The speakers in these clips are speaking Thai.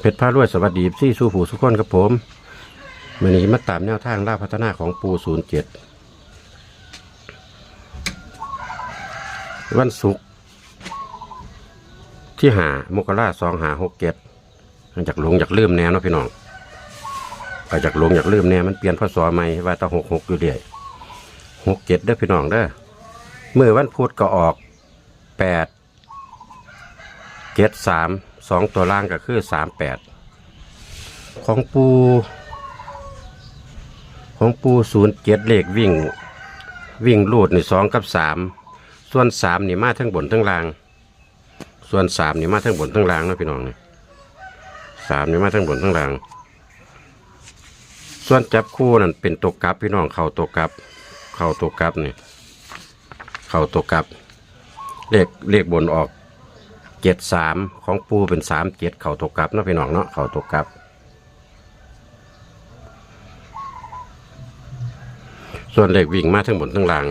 เพชรพารวยสวัสดีซี่สู้ผู้สุขคนครับผมวันนี้มาตามแนวทางล่าพัฒนาของปูศูนย์เจ็ดวันศุกร์ที่หามกราสองหาหกเจ็ดจากหลงอยากลืมแนวเนาะพี่น้องก็จากหลงอยากลืมแนวมันเปลี่ยนพศใหม่ว่าต้องหกหกอยู่เรื่อยหกเจ็ดเด้อพี่น้องเด้อเมื่อวันพุธก็ออกแปดเจ็ดสาม สองตัวล่างก็คือสามแปดของปู ของปูศูนย์เจ็ดเลขวิ่ง วิ่งลูดในสองกับสามส่วนสามนี่มาทั้งบนทั้งล่าง ส่วนสามนี่มาทั้งบนทั้งล่างนะพี่น้องนี่สามนี่มาทั้งบนทั้งล่าง ส่วนจับคู่นั่นเป็นตัวกลับพี่น้องเข่าตัวกลับ เข่าตัวกลับนี่ เข่าตัวกลับเลขเลขบนออก เจ็ดสามของปูเป็นสามเจ็ดเข่าตกกลับเนาะพี่น้องเนาะเข่าตกกลับ ส่วนเลขวิ่งมาทั้งบนทั้งล่าง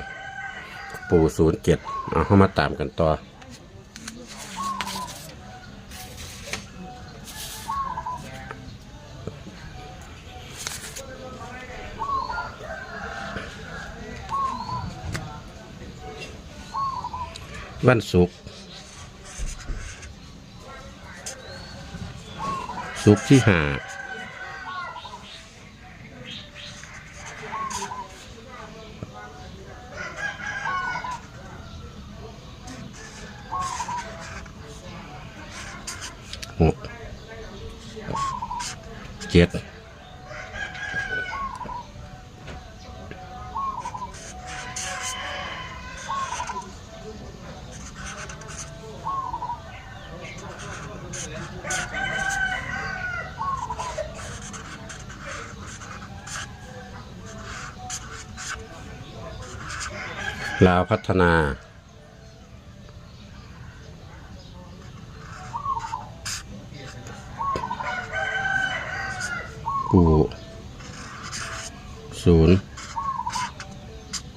ปูศูนย์เจ็ดเอาเข้ามาตามกันต่อวันศุกร์ สุกร์ที่หาหกเจ็ด ลาวพัฒนา ปูศูนย์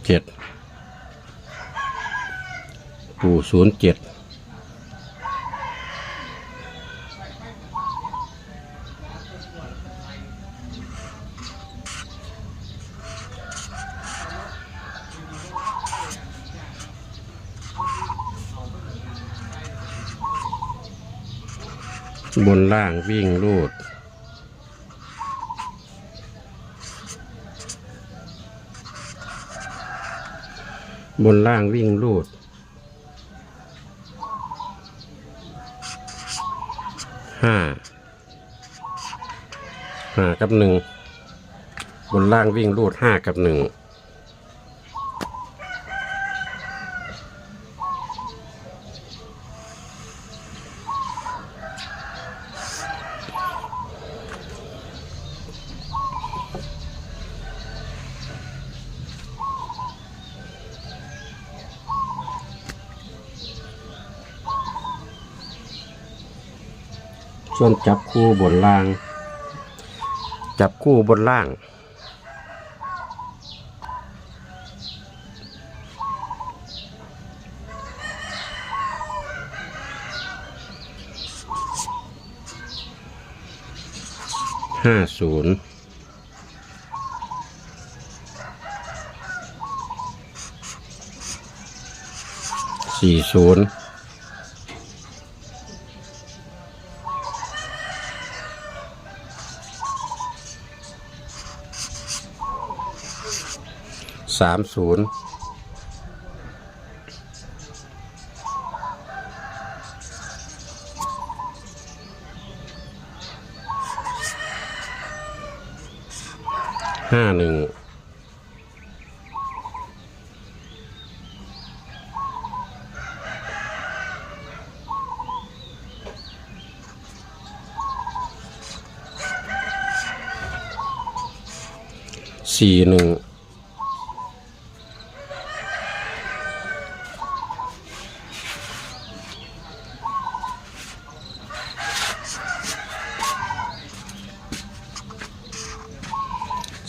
เจ็ดปูศูนย์เจ็ด บนล่างวิ่งรูด บนล่างวิ่งลูด ห้า ห้ากับหนึ่ง บนล่างวิ่งลูดห้ากับหนึ่ง ส่วนจับคู่บนล่าง จับคู่บนล่าง ห้าศูนย์สี่ศูนย์ สามศูนย์ห้าหนึ่งสี่หนึ่ง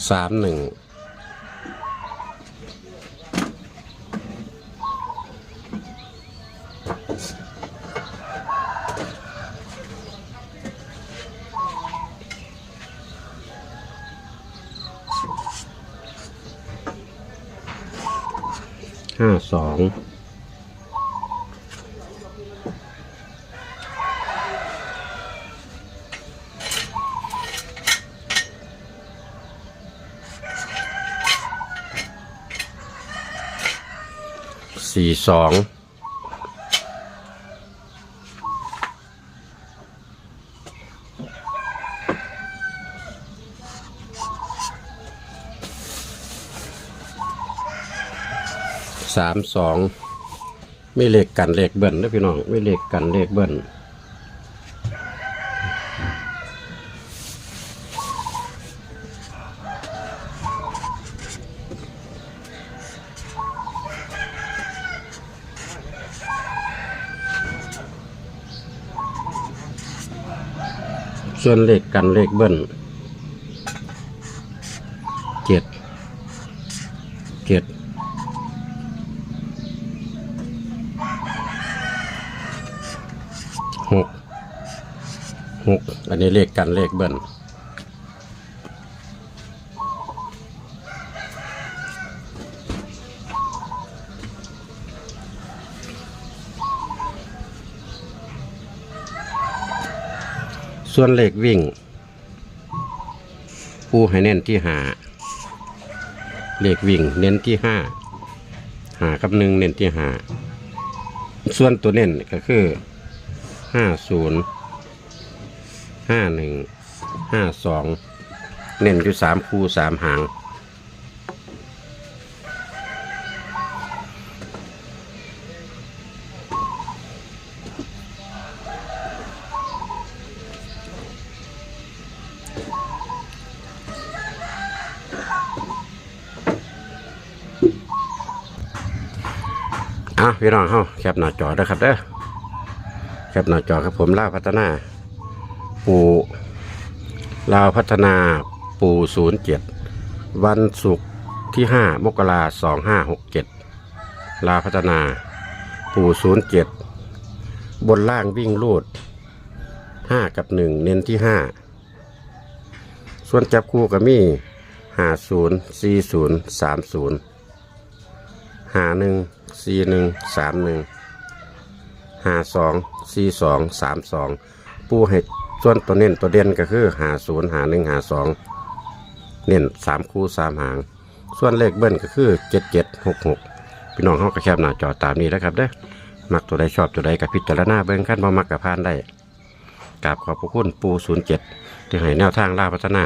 สามหนึ่งห้าสอง สี่สองสามสองไม่เลขกันเลขเบิ้ลนะพี่น้องไม่เลขกันเลขเบิ้ล ส่วนเลขกันเลขเบิ้ลเจ็ดเจ็ดหกหกอันนี้เลขกันเลขเบิ้ล ส่วนเลขวิ่งผู้ให้เน้นที่หาเลขวิ่ง เน้นที่ห้าหากับหนึ่งเน้นที่หาส่วนตัวเน้นก็คือห้าศูนย์ห้าหนึ่งห้าสองเน้นอยู่สามคู่สามหาง อะพี่น้องเฮาแคปหน้าจอเด้ครับเด้อแคปหน้าจอครับผมลาวพัฒนา ปูลาวพัฒนาปูศูนย์เจ็ดวันศุกร์ที่ห้ามกราสองห้าหกเจ็ดลาวพัฒนา ปูศูนย์เจ็ดบนล่างวิ่งลูดห้ากับหนึ่งเน้นที่ห้าส่วนจับคู่กับมี่ห้าศูนย์สี่ศูนย์สามศูนย์ห้าหนึ่ง สี่หนึ่งสามหนึ่งห้าสองสี่สองสามสองปูให้ส่วนตัวเน้นตัวเด่นก็คือหาศูนย์หาหนึ่งหาสองเน้นสามคู่สามหาง ส่วนเลขเบิ้ลก็คือเจ็ดเจ็ดหกหกพี่น้องเขาก็แคบหน้าจอตามนี้นะครับเด้อมักตัวใดชอบตัวใดกับพิจารณาเบิ้งขั้นบ่มักกับพานได้กราบขอบพระคุณปูศูนย์เจ็ดที่ให้แนวทางล่าพัฒนา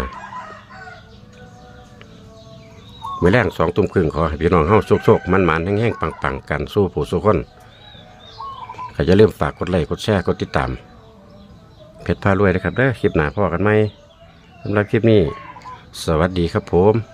เมื่อแรงสองตุ้มครึ่งขอให้พี่น้องเฮาโชคๆมันๆแห้งๆปังๆกันสู้ผู้สู้คนใครจะเริ่มฝากกดไลค์กดแชร์กดติดตาม เพชรพารวยนะครับเด้อคลิปหน้าพ่อกันไหมสำหรับคลิปนี้ สวัสดีครับผม